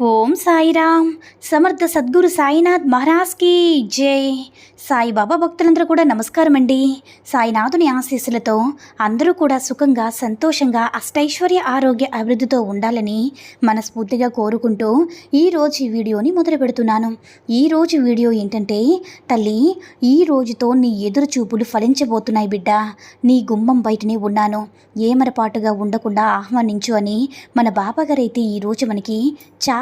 Om Sairam. సమర్థ సద్గురు సాయినాథ్ మహారాజ్కి జై. సాయిబాబా భక్తులందరూ కూడా నమస్కారం అండి సాయినాథుని ఆశీస్సులతో అందరూ కూడా సుఖంగా సంతోషంగా అష్టైశ్వర్య ఆరోగ్య అభివృద్ధితో ఉండాలని మనస్ఫూర్తిగా కోరుకుంటూ ఈరోజు ఈ వీడియోని మొదలు పెడుతున్నాను. ఈరోజు వీడియో ఏంటంటే తల్లి ఈ రోజుతో నీ ఎదురు చూపులు ఫలించబోతున్నాయి బిడ్డ. నీ గుమ్మం బయటనే ఉన్నాను. ఏమరపాటుగా ఉండకుండా ఆహ్వానించు అని మన బాబాగారైతే ఈరోజు మనకి చాలా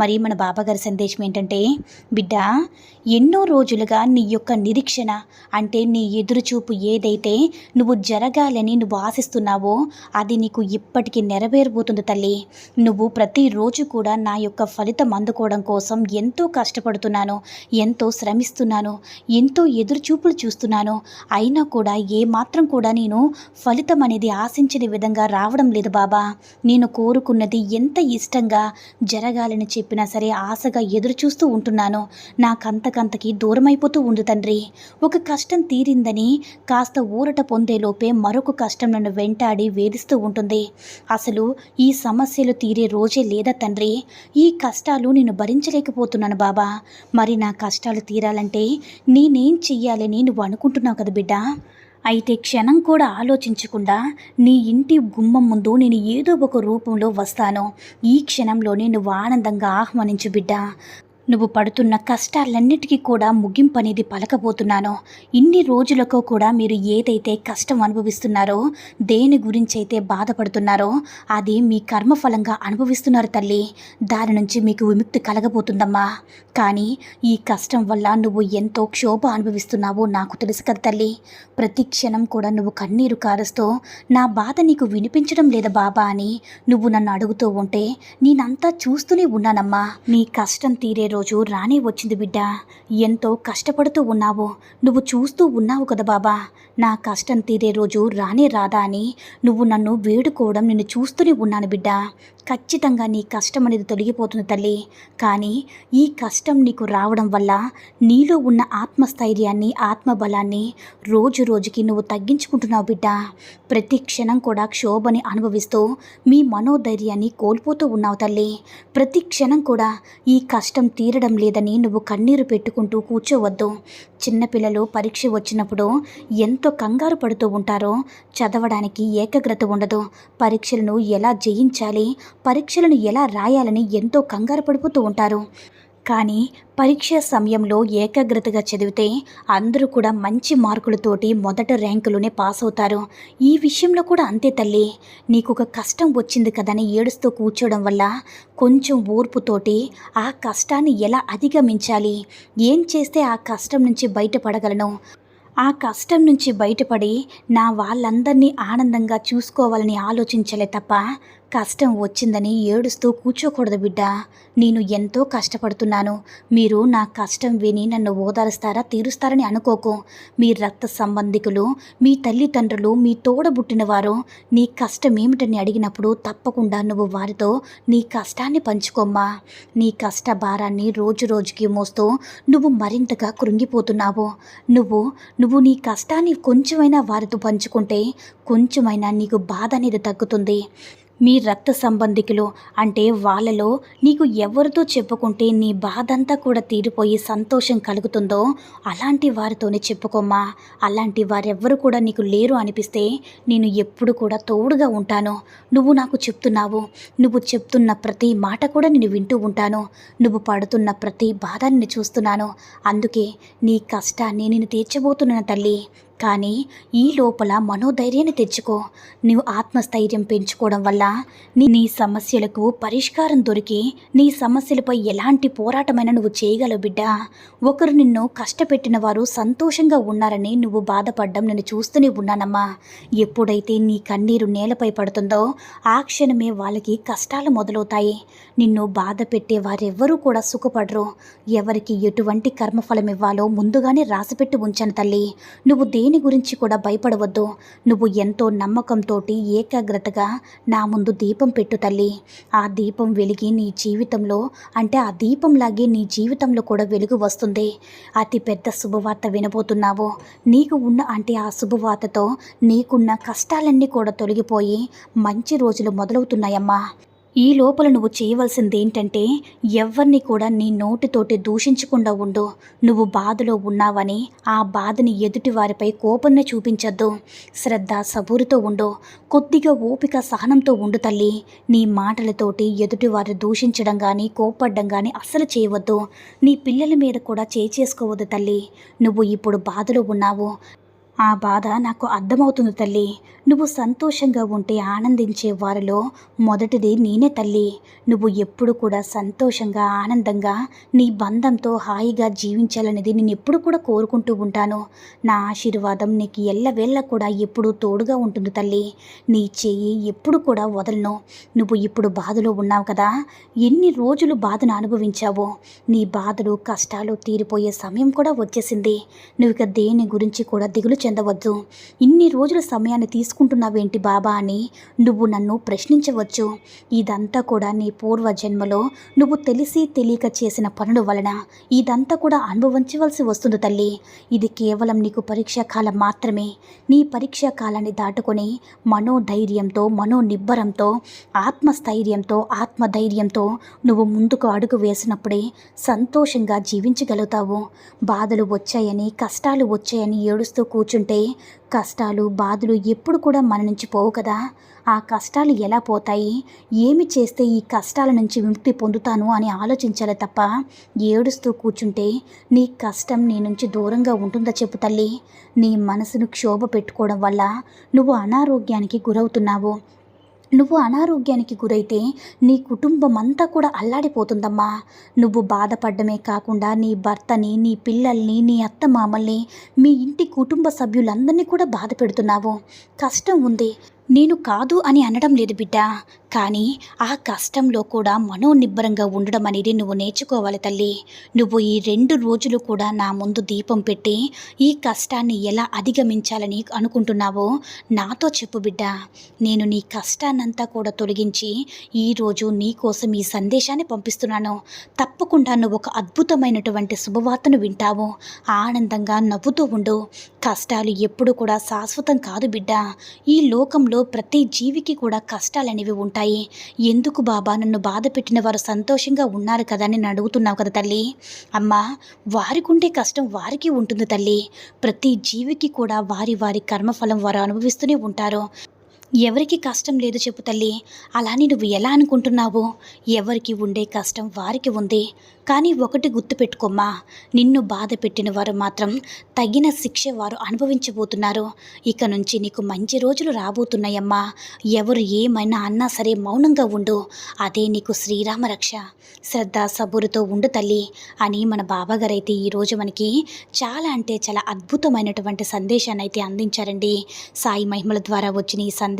మరి మన బాబాగారి సందేశం ఏంటంటే బిడ్డ ఎన్నో రోజులుగా నీ యొక్క నిరీక్షణ అంటే నీ ఎదురుచూపు ఏదైతే నువ్వు జరగాలని నువ్వు ఆశిస్తున్నావో అది నీకు ఇప్పటికీ నెరవేరబోతుంది తల్లి. నువ్వు ప్రతిరోజు కూడా నా యొక్క ఫలితం అందుకోవడం కోసం ఎంతో కష్టపడుతున్నాను ఎంతో శ్రమిస్తున్నాను ఎంతో ఎదురుచూపులు చూస్తున్నాను. అయినా కూడా ఏ మాత్రం కూడా నేను ఫలితం అనేది ఆశించిన విధంగా రావడం లేదు బాబా. నేను కోరుకున్నది ఎంత ఇష్టంగా జరగాలని చెప్పినా సరే ఆశగా ఎదురు చూస్తూ ఉంటున్నాను. నాకంతకంతకి దూరమైపోతూ అయిపోతూ ఉంది తండ్రి. ఒక కష్టం తీరిందని కాస్త ఊరట పొందేలోపే మరొక కష్టం నన్ను వెంటాడి వేధిస్తూ ఉంటుంది. అసలు ఈ సమస్యలు తీరే రోజే లేదా తండ్రి? ఈ కష్టాలు నేను భరించలేకపోతున్నాను బాబా. మరి నా కష్టాలు తీరాలంటే నేనేం చెయ్యాలని నువ్వు అనుకుంటున్నావు కదా బిడ్డ? అయితే క్షణం కూడా ఆలోచించకుండా నీ ఇంటి గుమ్మం ముందు నేను ఏదో ఒక రూపంలో వస్తాను. ఈ క్షణంలోనే నువ్వు ఆనందంగా ఆహ్వానించు బిడ్డ. నువ్వు పడుతున్న కష్టాలన్నిటికీ కూడా ముగింపు అనేది పలకబోతున్నాను. ఇన్ని రోజులకు కూడా మీరు ఏదైతే కష్టం అనుభవిస్తున్నారో దేని గురించి అయితే బాధపడుతున్నారో అది మీ కర్మఫలంగా అనుభవిస్తున్నారు తల్లి. దాని నుంచి మీకు విముక్తి కలగబోతుందమ్మా. కానీ ఈ కష్టం వల్ల నువ్వు ఎంతో క్షోభ అనుభవిస్తున్నావో నాకు తెలుసు కదా తల్లి. ప్రతి క్షణం కూడా నువ్వు కన్నీరు కారుస్తూ నా బాధ నీకు వినిపించడం లేదా బాబా అని నువ్వు నన్ను అడుగుతూ ఉంటే నేనంతా చూస్తూనే ఉన్నానమ్మా. నీ కష్టం తీరే రోజు రోజు రానే వచ్చింది బిడ్డ. ఎంతో కష్టపడుతూ ఉన్నావు. నువ్వు చూస్తూ ఉన్నావు కదా బాబా. నా కష్టం తీరే రోజు రానే రాదా అని నువ్వు నన్ను వేడుకోవడం నిన్ను చూస్తూనే ఉన్నాను బిడ్డ. ఖచ్చితంగా నీ కష్టం అనేది తొలగిపోతుంది తల్లి. కానీ ఈ కష్టం నీకు రావడం వల్ల నీలో ఉన్న ఆత్మస్థైర్యాన్ని ఆత్మబలాన్ని రోజు రోజుకి నువ్వు తగ్గించుకుంటున్నావు బిడ్డ. ప్రతి క్షణం కూడా క్షోభని అనుభవిస్తూ మీ మనోధైర్యాన్ని కోల్పోతూ ఉన్నావు తల్లి. ప్రతి క్షణం కూడా ఈ కష్టం తీరడం లేదని నువ్వు కన్నీరు పెట్టుకుంటూ కూర్చోవద్దు. చిన్నపిల్లలు పరీక్ష వచ్చినప్పుడు ఎంతో కంగారు పడుతూ ఉంటారో చదవడానికి ఏకాగ్రత ఉండదు. పరీక్షలను ఎలా జయించాలి పరీక్షలను ఎలా రాయాలని ఎంతో కంగారు పడిపోతూ ఉంటారు. కానీ పరీక్ష సమయంలో ఏకాగ్రతగా చదివితే అందరూ కూడా మంచి మార్కులతోటి మొదట ర్యాంకులోనే పాస్ అవుతారు. ఈ విషయంలో కూడా అంతే తల్లి. నీకు ఒక కష్టం వచ్చింది కదని ఏడుస్తూ కూర్చోవడం వల్ల కొంచెం ఓర్పుతోటి ఆ కష్టాన్ని ఎలా అధిగమించాలి? ఏం చేస్తే ఆ కష్టం నుంచి బయటపడగలను? ఆ కష్టం నుంచి బయటపడి నా వాళ్ళందరినీ ఆనందంగా చూసుకోవాలని ఆలోచించలే తప్ప కష్టం వచ్చిందని ఏడుస్తూ కూర్చోకూడదు బిడ్డ. నేను ఎంతో కష్టపడుతున్నాను. మీరు నా కష్టం విని నన్ను ఓదారుస్తారా తీరుస్తారని అనుకోకు. మీ రక్త సంబంధికులు మీ తల్లిదండ్రులు మీ తోడబుట్టిన వారు నీ కష్టం ఏమిటని అడిగినప్పుడు తప్పకుండా నువ్వు వారితో నీ కష్టాన్ని పంచుకోమ్మా. నీ కష్ట భారాన్ని రోజు రోజుకి మోస్తూ నువ్వు మరింతగా కృంగిపోతున్నావు. నువ్వు నువ్వు నీ కష్టాన్ని కొంచెమైనా వారితో పంచుకుంటే కొంచెమైనా నీకు బాధ అనేది తగ్గుతుంది. మీ రక్త సంబంధికులు అంటే వాళ్ళలో నీకు ఎవరితో చెప్పుకుంటే నీ బాధంతా కూడా తీరిపోయి సంతోషం కలుగుతుందో అలాంటి వారితోనే చెప్పుకోమ్మా. అలాంటి వారెవ్వరు కూడా నీకు లేరు అనిపిస్తే నేను ఎప్పుడు కూడా తోడుగా ఉంటాను. నువ్వు నాకు చెప్తున్నావు. నువ్వు చెప్తున్న ప్రతి మాట కూడా నేను వింటూ ఉంటాను. నువ్వు పడుతున్న ప్రతి బాధ నేను చూస్తున్నాను. అందుకే నీ కష్టాన్ని నేను తీర్చబోతున్నాను తల్లి. కానీ ఈ లోపల మనోధైర్యాన్ని తెచ్చుకో. నువ్వు ఆత్మస్థైర్యం పెంచుకోవడం వల్ల నీ నీ సమస్యలకు పరిష్కారం దొరికి నీ సమస్యలపై ఎలాంటి పోరాటమైనా నువ్వు చేయగలవు బిడ్డ. ఒకరు నిన్ను కష్టపెట్టిన వారు సంతోషంగా ఉన్నారని నువ్వు బాధపడ్డం నేను చూస్తూనే ఉన్నానమ్మా. ఎప్పుడైతే నీ కన్నీరు నేలపై పడుతుందో ఆ క్షణమే వాళ్ళకి కష్టాలు మొదలవుతాయి. నిన్ను బాధ పెట్టే వారెవ్వరూ కూడా సుఖపడరు. ఎవరికి ఎటువంటి కర్మఫలం ఇవ్వాలో ముందుగానే రాసిపెట్టి ఉంచాను తల్లి. నువ్వు దేని గురించి కూడా భయపడవద్దు. నువ్వు ఎంతో నమ్మకంతో ఏకాగ్రతగా నా ముందు దీపం పెట్టు తల్లి. ఆ దీపం వెలిగి నీ జీవితంలో అంటే ఆ దీపంలాగే నీ జీవితంలో కూడా వెలుగు వస్తుంది. అతి పెద్ద శుభవార్త వినబోతున్నావు. నీకు ఉన్న అంటే ఆ శుభవార్తతో నీకున్న కష్టాలన్నీ కూడా తొలగిపోయి మంచి రోజులు మొదలవుతున్నాయమ్మా. ఈ లోపల నువ్వు చేయవలసింది ఏంటంటే ఎవరిని కూడా నీ నోటితోటి దూషించకుండా ఉండు. నువ్వు బాధలో ఉన్నావని ఆ బాధని ఎదుటి వారిపై కోపంనే చూపించద్దు. శ్రద్ధ సబూరుతో ఉండు. కొద్దిగా ఓపిక సహనంతో ఉండు తల్లి. నీ మాటలతోటి ఎదుటివారు దూషించడం కానీ కోపడ్డం కానీ అస్సలు చేయవద్దు. నీ పిల్లల మీద కూడా చేసుకోవద్దు తల్లి. నువ్వు ఇప్పుడు బాధలో ఉన్నావు. ఆ బాధ నాకు అర్థమవుతుంది తల్లి. నువ్వు సంతోషంగా ఉంటే ఆనందించే వారిలో మొదటిది నేనే తల్లి. నువ్వు ఎప్పుడు కూడా సంతోషంగా ఆనందంగా నీ బంధంతో హాయిగా జీవించాలనేది నేను ఎప్పుడు కూడా కోరుకుంటూ ఉంటాను. నా ఆశీర్వాదం నీకు ఎల్లవేళ్ళ కూడా ఎప్పుడూ తోడుగా ఉంటుంది తల్లి. నీ చెయ్యి ఎప్పుడు కూడా వదలను. నువ్వు ఇప్పుడు బాధలో ఉన్నావు కదా. ఎన్ని రోజులు బాధను అనుభవించావో. నీ బాధలు కష్టాలు తీరిపోయే సమయం కూడా వచ్చేసింది. నువ్వు ఇక దేని గురించి కూడా దిగులు చెందవద్దు ఇన్ని రోజుల సమయాన్ని తీసుకుంటున్నావేంటి బాబా అని నువ్వు నన్ను ప్రశ్నించవచ్చు. ఇదంతా కూడా నీ పూర్వ జన్మలో నువ్వు తెలిసి తెలియక చేసిన పనుల వలన ఇదంతా కూడా అనుభవించవలసి వస్తుంది తల్లి. ఇది కేవలం నీకు పరీక్షా కాలం మాత్రమే. నీ పరీక్షా కాలాన్ని దాటుకొని మనోధైర్యంతో మనోనిబ్బరంతో ఆత్మస్థైర్యంతో ఆత్మధైర్యంతో నువ్వు ముందుకు అడుగు వేసినప్పుడే సంతోషంగా జీవించగలుగుతావు. బాధలు వచ్చాయని కష్టాలు వచ్చాయని ఏడుస్తూ కూర్చుంటే కష్టాలు బాధలు ఎప్పుడు కూడా మన నుంచి పోవు కదా. ఆ కష్టాలు ఎలా పోతాయి? ఏమి చేస్తే ఈ కష్టాల నుంచి విముక్తి పొందుతాను అని ఆలోచించాలి తప్ప ఏడుస్తూ కూర్చుంటే నీ కష్టం నీ నుంచి దూరంగా ఉంటుందా చెప్పు తల్లి. నీ మనసును క్షోభ పెట్టుకోవడం వల్ల నువ్వు అనారోగ్యానికి గురవుతున్నావు. నువ్వు అనారోగ్యానికి గురైతే నీ కుటుంబం అంతా కూడా అల్లాడిపోతుందమ్మా. నువ్వు బాధపడమే కాకుండా నీ భర్తని నీ పిల్లల్ని నీ అత్త మామల్ని మీ ఇంటి కుటుంబ సభ్యులందరినీ కూడా బాధ పెడుతున్నావు. కష్టం ఉంది. నేను కాదు అని అనడం లేదు బిడ్డ. కానీ ఆ కష్టంలో కూడా మనోనిబ్బరంగా ఉండడం అనేది నువ్వు నేర్చుకోవాలి తల్లి. నువ్వు ఈ రెండు రోజులు కూడా నా ముందు దీపం పెట్టి ఈ కష్టాన్ని ఎలా అధిగమించాలని అనుకుంటున్నావో నాతో చెప్పు బిడ్డ. నేను నీ కష్టాన్నంతా కూడా తొలగించి ఈరోజు నీ కోసం ఈ సందేశాన్ని పంపిస్తున్నాను. తప్పకుండా నువ్వు ఒక అద్భుతమైనటువంటి శుభవార్తను వింటావు. ఆనందంగా నవ్వుతూ ఉండు. కష్టాలు ఎప్పుడు కూడా శాశ్వతం కాదు బిడ్డ. ఈ లోకంలో ప్రతి జీవికి కూడా కష్టాలనేవి ఉంటాయి. ఎందుకు బాబా? నన్ను బాధ పెట్టిన వారు సంతోషంగా ఉన్నారు కదా అని నేను అడుగుతున్నావు కదా తల్లి. అమ్మా వారికి ఉండే కష్టం వారికి ఉంటుంది తల్లి. ప్రతి జీవికి కూడా వారి వారి కర్మఫలం వారు అనుభవిస్తూనే ఉంటారు. ఎవరికి కష్టం లేదు చెప్పు తల్లి. అలానే నువ్వు ఎలా అనుకుంటున్నావు? ఎవరికి ఉండే కష్టం వారికి ఉంది. కానీ ఒకటి గుర్తుపెట్టుకోమ్మా. నిన్ను బాధ పెట్టిన వారు మాత్రం తగిన శిక్ష వారు అనుభవించబోతున్నారు. ఇక నుంచి నీకు మంచి రోజులు రాబోతున్నాయమ్మా. ఎవరు ఏమైనా అన్నా సరే మౌనంగా ఉండు. అదే నీకు శ్రీరామ రక్ష. శ్రద్ధ సబురుతో ఉండు తల్లి అని మన బాబాగారు అయితే ఈరోజు మనకి చాలా అంటే చాలా అద్భుతమైనటువంటి సందేశాన్ని అయితే అందించారండి. సాయి మహిమల ద్వారా వచ్చిన ఈ సందేశం